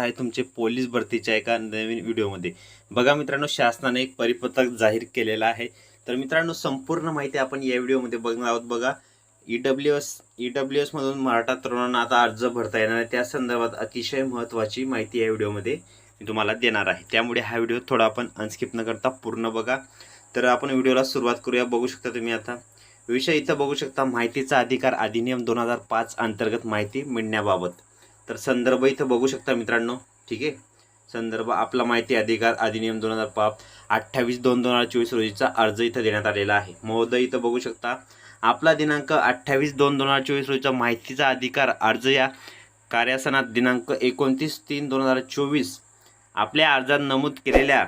आहे तुमचे पोलीस भरतीच्या एका नवीन व्हिडिओमध्ये. बघा मित्रांनो शासनाने एक परिपत्रक जाहीर केलेलं आहे. तर मित्रांनो संपूर्ण माहिती आपण या व्हिडिओमध्ये बघणार आहोत. बघा E W S E W एसमधून Maratha तरुणांना आता अर्ज भरता येणार आहे. त्या संदर्भात अतिशय महत्त्वाची माहिती या व्हिडिओमध्ये मी तुम्हाला देणार आहे. त्यामुळे हा व्हिडिओ थोडा आपण अनस्किप न करता पूर्ण बघा. तर आपण व्हिडिओला सुरुवात करूया. बघू शकता तुम्ही आता. विषय इथं बघू शकता. माहितीचा अधिकार अधिनियम दोन हजार पाच अंतर्गत माहिती मिळण्याबाबत. तर संदर्भ इथं बघू शकता मित्रांनो. ठीक आहे? संदर्भ आपला माहिती अधिकार अधिनियम दोन हजार पाच अठ्ठावीस दोन दोन हजार चोवीस रोजीचा अर्ज इथं देण्यात आलेला आहे. महोदय इथं बघू शकता आपला दिनांक अठ्ठावीस दोन दोन हजार चोवीस रोजीचा माहितीचा अधिकार अर्ज या कार्यासनात दिनांक एकोणतीस तीन दोन हजार चोवीस आपल्या अर्जात नमूद केलेल्या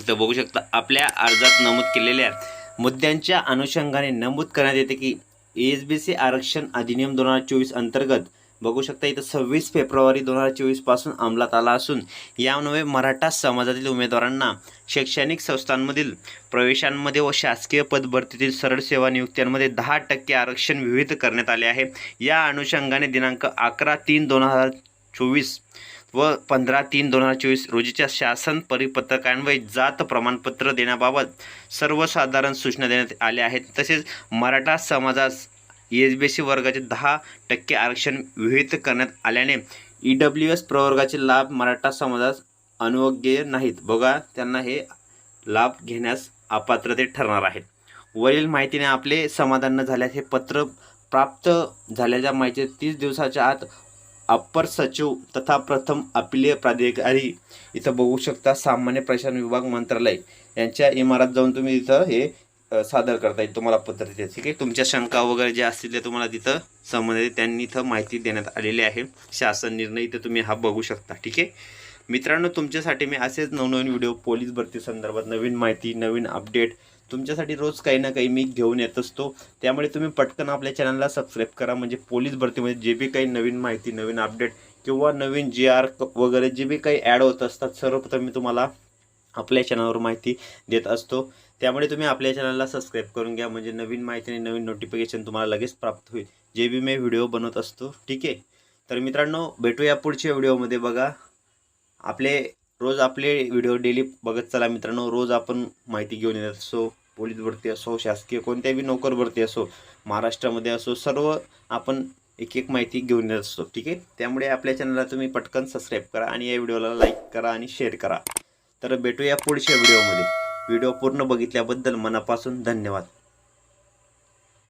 इथं बघू शकता आपल्या अर्जात नमूद केलेल्या मुद्द्यांच्या अनुषंगाने नमूद करण्यात येते की एस बी सी आरक्षण अधिनियम दोन हजार चोवीस अंतर्गत बघू शकता इथं सव्वीस फेब्रुवारी दोन हजार चोवीसपासून अंमलात आला असून यामुळे मराठा समाजातील उमेदवारांना शैक्षणिक संस्थांमधील प्रवेशांमध्ये व शासकीय पदभरतीतील सरळ सेवा नियुक्त्यांमध्ये दहा टक्के आरक्षण विहित करण्यात आले आहे. या अनुषंगाने दिनांक अकरा तीन दोन हजार चोवीस व पंधरा तीन दोन हजार चोवीस रोजीच्या शासन परिपत्रकान्वये जात प्रमाणपत्र देण्याबाबत सर्वसाधारण सूचना देण्यात आल्या आहेत. तसेच मराठा समाजास एस बी सी वर्गाचे दहा टक्के आरक्षण विहित करण्यात आल्याने ई डब्ल्यू एस प्रवर्गाचे लाभ मराठा समाजास अनुयोग्य नाहीत. बघा त्यांना हे लाभ घेण्यास अपात्रते ठरणार आहेत. वरील माहितीने आपले समाधान न झाल्यास हे पत्र प्राप्त झाल्याच्या माहिती तीस दिवसाच्या आत अप्पर सचिव तथा प्रथम अपिलीय प्राधिकारी इथं बघू शकता सामान्य प्रशासन विभाग मंत्रालय. यांच्या इमारत जाऊन तुम्ही इथं हे सादर करता येईल तुम्हाला पत्र ठीक आहे? तुमच्या शंका वगैरे ज्या असतील ते तुम्हाला तिथं संबंधित त्यांनी इथं माहिती देण्यात आलेली आहे. शासन निर्णय इथं तुम्ही हा बघू शकता. ठीक आहे? मित्रांनो तुमच्यासाठी मी असेच नवनवीन व्हिडिओ पोलीस भरती संदर्भात नवीन माहिती नवीन अपडेट तुमच्यासाठी रोज काही ना काही मी घेऊन येत असतो. त्यामुळे तुम्ही पटकन आपल्या चॅनलला सबस्क्राईब करा. म्हणजे पोलीस भरतीमध्ये जे बी काही नवीन माहिती नवीन अपडेट किंवा नवीन जी आर वगैरे जे बी काही ॲड होत असतात सर्वप्रथम मी तुम्हाला आपल्या चॅनलवर माहिती देत असतो. त्यामुळे तुम्ही आपल्या चॅनलला सबस्क्राईब करून घ्या. म्हणजे नवीन माहिती आणि नवीन नोटिफिकेशन तुम्हाला लगेच प्राप्त होईल. जे बी मी व्हिडिओ बनवत असतो ठीक आहे? तर मित्रांनो भेटूया पुढच्या व्हिडिओमध्ये बघा. आपले रोज आपले व्हिडिओ डेली बघत चला मित्रांनो. रोज आपण माहिती घेऊन येत असो पोलीस भरती असो शासकीय कोणत्याही नोकर भरती असो महाराष्ट्रामध्ये असो सर्व आपण एक एक माहिती घेऊन येत असतो ठीक आहे? त्यामुळे आपल्या चॅनलला तुम्ही पटकन सबस्क्राईब करा आणि या व्हिडिओला लाईक करा आणि शेअर करा. तर भेटूया पुढच्या व्हिडिओमध्ये व्हिडिओ पूर्ण बघितल्याबद्दल मनापासून धन्यवाद.